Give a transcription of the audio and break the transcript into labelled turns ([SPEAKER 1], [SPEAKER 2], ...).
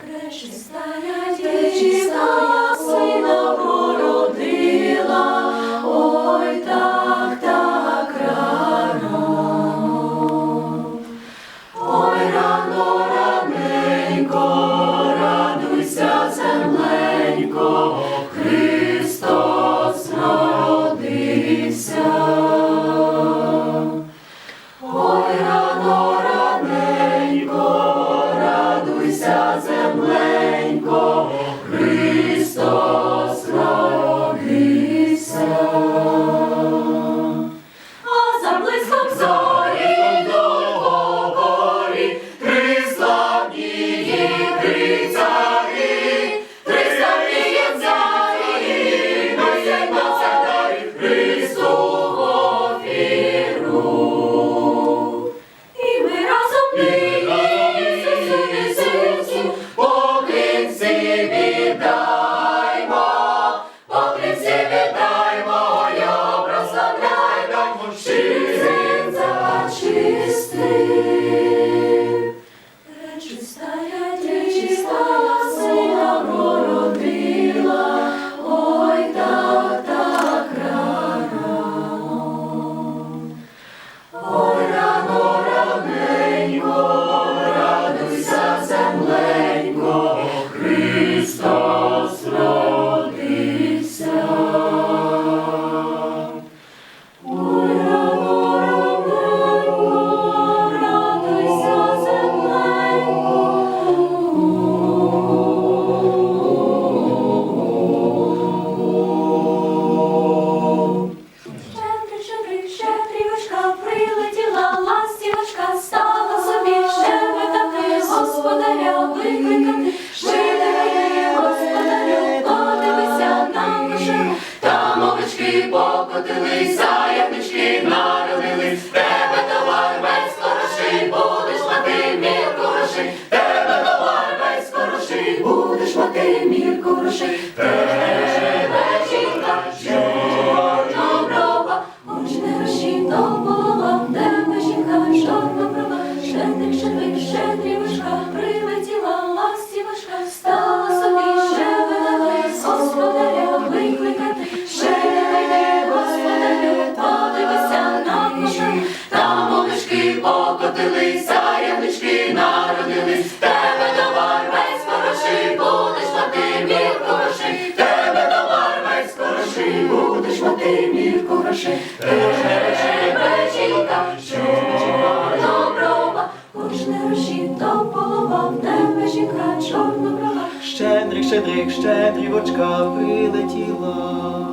[SPEAKER 1] Пречистая дівчина сина породила, ой так, так рано. Ой, рано, раненько, радуйся, земленько, Христос народився. Ой, рано, раненько, радуйся, земленько, somewhere. Поклінці щедрик, господарю, подивися на кошеру, там овечки покотились, ягнички народились, тебе товар весь хороший, будеш мати мір грошей, тебе товар весь хороший, будеш мати мір грошей, тебе жінка, чорноброва, хоч не розчітовувала, в тебе
[SPEAKER 2] щедрих, щедрик, щедрівочка прилетіла.